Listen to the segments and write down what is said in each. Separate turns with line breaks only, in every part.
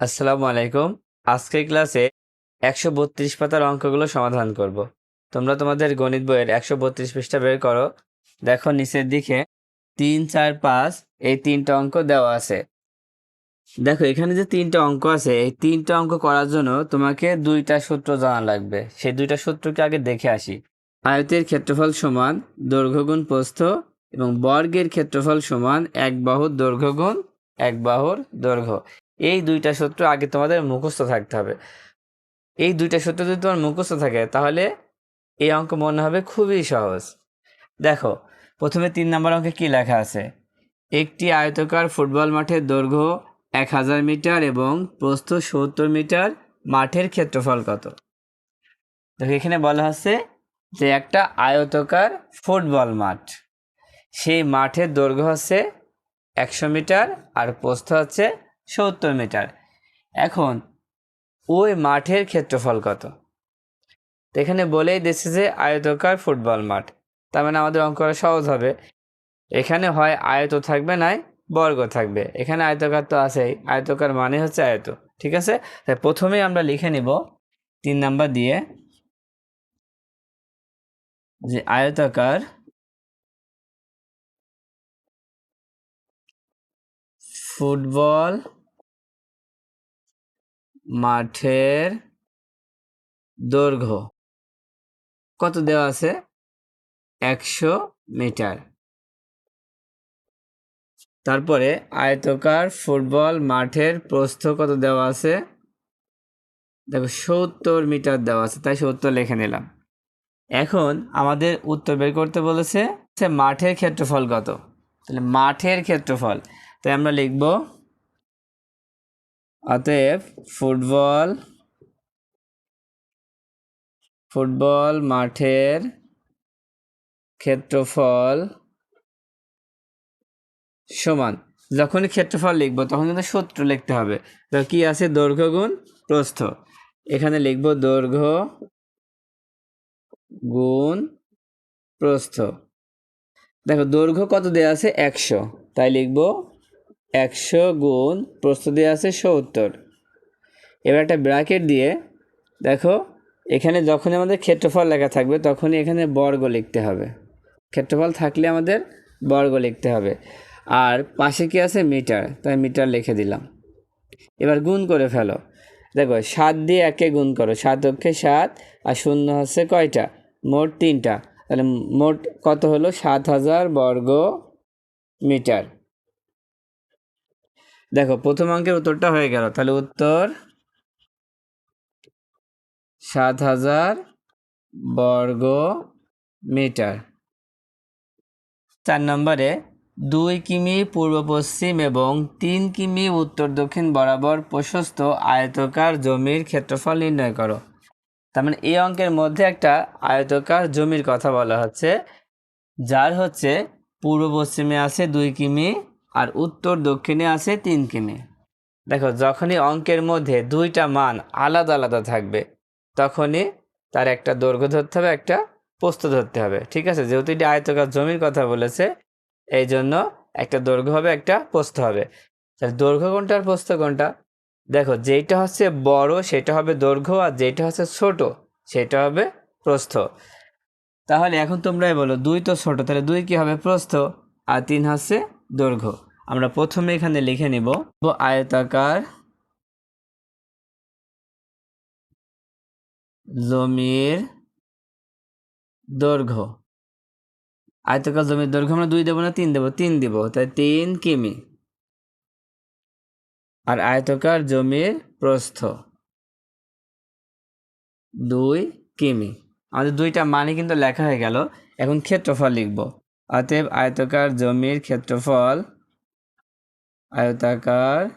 আসসালামু আলাইকুম। আজকের ক্লাসে একশো বত্রিশ পাতার অঙ্কগুলো সমাধান করব। তোমরা তোমাদের গণিত বইয়ের একশো বত্রিশ পৃষ্ঠা বের করো। দেখো নিচের দিকে তিন, চার, পাঁচ, এই তিনটা অঙ্ক দেওয়া আছে। দেখো এখানে যে তিনটা অঙ্ক আছে, এই তিনটা অঙ্ক করার জন্য তোমাকে দুইটা সূত্র জানা লাগবে। সেই দুইটা সূত্রকে আগে দেখে আসি। আয়তের ক্ষেত্রফল সমান দৈর্ঘ্যগুণ প্রস্থ এবং বর্গের ক্ষেত্রফল সমান এক বাহুর দৈর্ঘ্যগুণ এক বাহুর দৈর্ঘ্য। এই দুইটা সূত্র আগে তোমাদের মুখস্থ থাকতে হবে। এই দুইটা সূত্র যদি তোমার মুখস্থ থাকে, তাহলে এই অঙ্ক মনে হবে খুবই সহজ। দেখো, প্রথমে তিন নম্বর অঙ্কে কি লেখা আছে? একটি আয়তকার ফুটবল মাঠের দৈর্ঘ্য এক হাজার মিটার এবং প্রস্থ সত্তর মিটার, মাঠের ক্ষেত্রফল কত? দেখো, এখানে বলা হচ্ছে যে একটা আয়তকার ফুটবল মাঠ, সেই মাঠের দৈর্ঘ্য হচ্ছে একশো মিটার আর প্রস্থ হচ্ছে সত্তর মিটার। এখন, ওই মাঠের ক্ষেত্রফল কত? এখানে বলেই দিচ্ছে যে, আয়তকার ফুটবল মাঠ। তার মানে আমাদের অঙ্ক করা সহজ হবে। এখানে হয় আয়ত থাকবে নাই, বর্গ থাকবে। এখানে আয়তকার তো আছেই। আয়তকার মানে হচ্ছে আয়ত, ঠিক আছে? তাই প্রথমেই আমরা লিখে নিব তিন নাম্বার দিয়ে যে আয়তাকার ফুটবল মাঠের দৈর্ঘ্য কত দেওয়া আছে? একশো মিটার। তারপরে আয়তকার ফুটবল মাঠের প্রস্থ কত দেওয়া আছে? দেখো, সত্তর মিটার দেওয়া আছে, তাই সত্তর লিখে নিলাম। এখন আমাদের উত্তর বের করতে বলেছে মাঠের ক্ষেত্রফল কত? তাহলে মাঠের ক্ষেত্রফল, তাই আমরা লিখব অতএব ফুটবল ফুটবল মাঠের ক্ষেত্রফল সমান। যখনই ক্ষেত্রফল লিখব, তখন কিন্তু সূত্র লিখতে হবে। তো কি আছে? দৈর্ঘ্য গুণ প্রস্থ। এখানে লিখব দৈর্ঘ্য গুণ প্রস্থ। দেখো, দৈর্ঘ্য কত দেওয়া আছে? একশো। তাই লিখব একশো গুণ দেওয়া আছে সত্তর। এবার একটা ব্র্যাকেট দিয়ে দেখো, এখানে যখনই আমাদের ক্ষেত্রফল লেখা থাকবে, তখনই এখানে বর্গ লিখতে হবে। ক্ষেত্রফল থাকলে আমাদের বর্গ লিখতে হবে। আর পাশে কি আছে? মিটার। তাই মিটার লিখে দিলাম। এবার গুণ করে ফেলো। দেখো, সাত দিয়ে একে গুণ করো। সাত অক্ষে সাত আর শূন্য হচ্ছে কয়টা? মোট তিনটা। তাহলে মোট কত হলো? সাত হাজার বর্গ মিটার। দেখো, প্রথম অঙ্কের উত্তরটা হয়ে গেল। তাহলে উত্তর সাত হাজার বর্গ মিটার। চার নম্বরে, দুই কিমি পূর্ব পশ্চিম এবং তিন কিমি উত্তর দক্ষিণ বরাবর প্রশস্ত আয়তকার জমির ক্ষেত্রফল নির্ণয় করো। তার মানে এই অঙ্কের মধ্যে একটা আয়তকার জমির কথা বলা হচ্ছে, যার হচ্ছে পূর্ব পশ্চিমে আছে দুই কিমি আর উত্তর দক্ষিণে আছে তিন কিমি দেখো, যখনই অঙ্কের মধ্যে দুইটা মান আলাদা আলাদা থাকবে, তখনই তার একটা দৈর্ঘ্য ধরতে হবে, একটা প্রস্থ ধরতে হবে। ঠিক আছে? যেহেতু এটি আয়তকার জমির কথা বলেছে, এই জন্য একটা দৈর্ঘ্য হবে, একটা প্রস্থ হবে। তাহলে দৈর্ঘ্য কোনটা আর প্রস্থ কোনটা? দেখো যেটা হচ্ছে বড়, সেটা হবে দৈর্ঘ্য, আর যেটা হচ্ছে ছোট, সেটা হবে প্রস্থ। তাহলে এখন তোমরাই বলো, দুই তো ছোট, তাহলে দুই কি হবে? প্রস্থ। আর তিন হচ্ছে দৈর্ঘ্য। আমরা প্রথমে এখানে লিখে নিব আয়তাকার জমির দৈর্ঘ্য। আয়তকার জমির দৈর্ঘ্য আমরা দুই দেবো না, তিন দেবো? তিন দিব। তাই তিন কিমি। আর আয়তকার জমির প্রস্থ দুই কিমি। আমাদের দুইটা মানে কিন্তু লেখা হয়ে গেল। এখন ক্ষেত্রফল লিখব। অতএব আয়তকার জমির ক্ষেত্রফল, আয়তাকার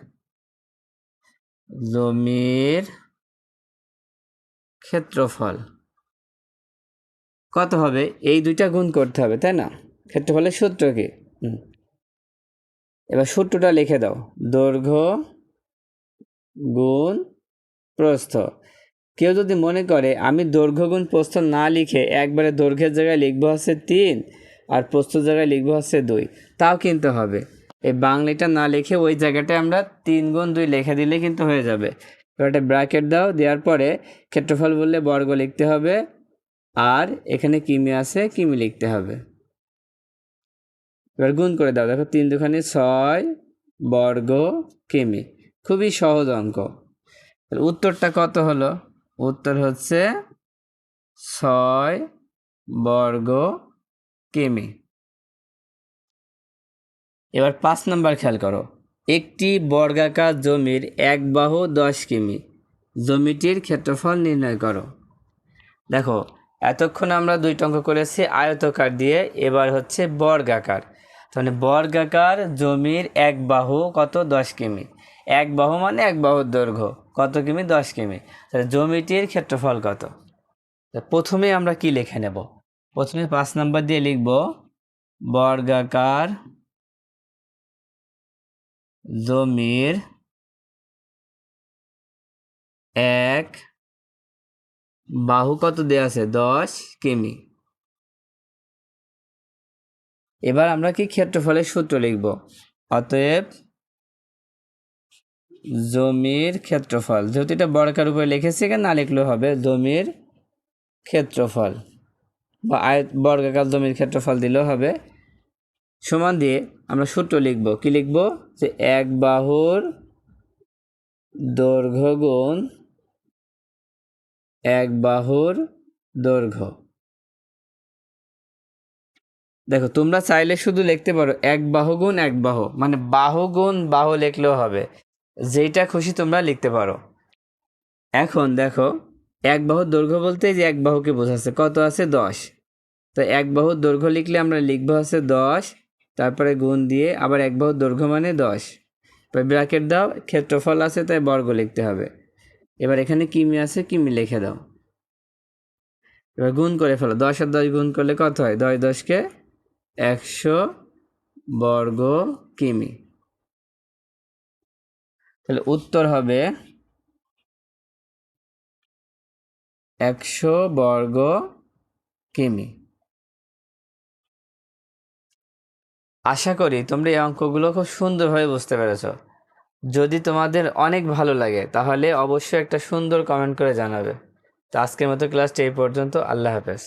জমির ক্ষেত্রফল। কত হবে? এই দুইটা গুণ করতে হবে, তাই না? ক্ষেত্রফলের সূত্র কি? হুম। এবার সূত্রটা লিখে দাও। দৈর্ঘ্য গুণ প্রস্থ। কেউ যদি মনে করে, আমি দৈর্ঘ্য গুণ প্রস্থ না লিখে একবারে দৈর্ঘ্যের জায়গায় লিখব হচ্ছে তিন আর প্রস্থ জায়গায় লিখব হচ্ছে দুই। তাও কিন্তু হবে। এই বাংলাটা না লিখে ওই জায়গাটায় আমরা তিন গুণ দুই লিখে দিলে কিন্তু হয়ে যাবে। এবার একটা ব্র্যাকেট দাও, দেওয়ার পরে ক্ষেত্রফল বললে বর্গ লিখতে হবে। আর এখানে কিমি আছে, কিমি লিখতে হবে। এবার গুণ করে দাও। দেখো তিন দুখানি ছয় বর্গ কিমি। খুবই সহজ অঙ্ক। উত্তরটা কত হলো? উত্তর হচ্ছে ছয় বর্গ কিমি? এবার পাঁচ নম্বর খেয়াল করো। একটি বর্গাকার জমির এক বাহু দশ কিমি। জমিটির ক্ষেত্রফল নির্ণয় করো। দেখো, এতক্ষণ আমরা দুই অঙ্ক করেছি, আয়তকার দিয়ে এবার হচ্ছে বর্গাকার। তাহলে বর্গাকার জমির এক বাহু কত? দশ কিমি। এক বাহু মানে এক বাহুর দৈর্ঘ্য। কত কিমি? দশ কিমি। তাহলে জমিটির ক্ষেত্রফল কত? প্রথমে আমরা কি লিখে নেব? প্রথমে পাঁচ নাম্বার দিয়ে লিখব বর্গাকার জমির এক বাহু কত দেওয়া আছে? দশ কিমি। এবার আমরা কি ক্ষেত্রফলের সূত্র লিখব? অতএব জমির ক্ষেত্রফল, যেহেতু এটা বর্গাকার উপরে লিখেছি, এখানে না লিখলেও হবে, জমির ক্ষেত্রফল। বা আয় বর্গাকার জমির ক্ষেত্রফল দিলেও হবে। সমান দিয়ে আমরা সূত্র লিখব। কি লিখব? যে এক বাহুর দৈর্ঘ্য গুণ এক বাহুর দৈর্ঘ্য। দেখো, তোমরা চাইলে শুধু লিখতে পারো এক বাহু গুণ এক বাহু। মানে বাহু গুণ বাহু লিখলেও হবে। যেটা খুশি তোমরা লিখতে পারো। এখন দেখো এক বাহুর দৈর্ঘ্য বলতে যে এক বাহুকে বোঝাচ্ছে কত আছে? দশ। তো এক বাহুর দৈর্ঘ্য লিখলে আমরা লিখব আছে দশ, তারপরে গুণ দিয়ে আবার এক বাহুর দৈর্ঘ্য মানে দশ। ব্র্যাকেট দাও, ক্ষেত্রফল আছে, তাই বর্গ লিখতে হবে। এবার এখানে কিমি আছে, কিমি লিখে দাও। এবার গুণ করে ফেলো, দশ আর দশ গুণ করলে কত হয়? দশ দশকে একশো বর্গ কিমি। তাহলে উত্তর হবে একশো বর্গ কিমি। আশা করি তোমরা এই অঙ্কগুলো খুব সুন্দরভাবে বুঝতে পেরেছ। যদি তোমাদের অনেক ভালো লাগে, তাহলে অবশ্যই একটা সুন্দর কমেন্ট করে জানাবে। তো আজকের মতো ক্লাসটি এই পর্যন্ত। আল্লাহ হাফেজ।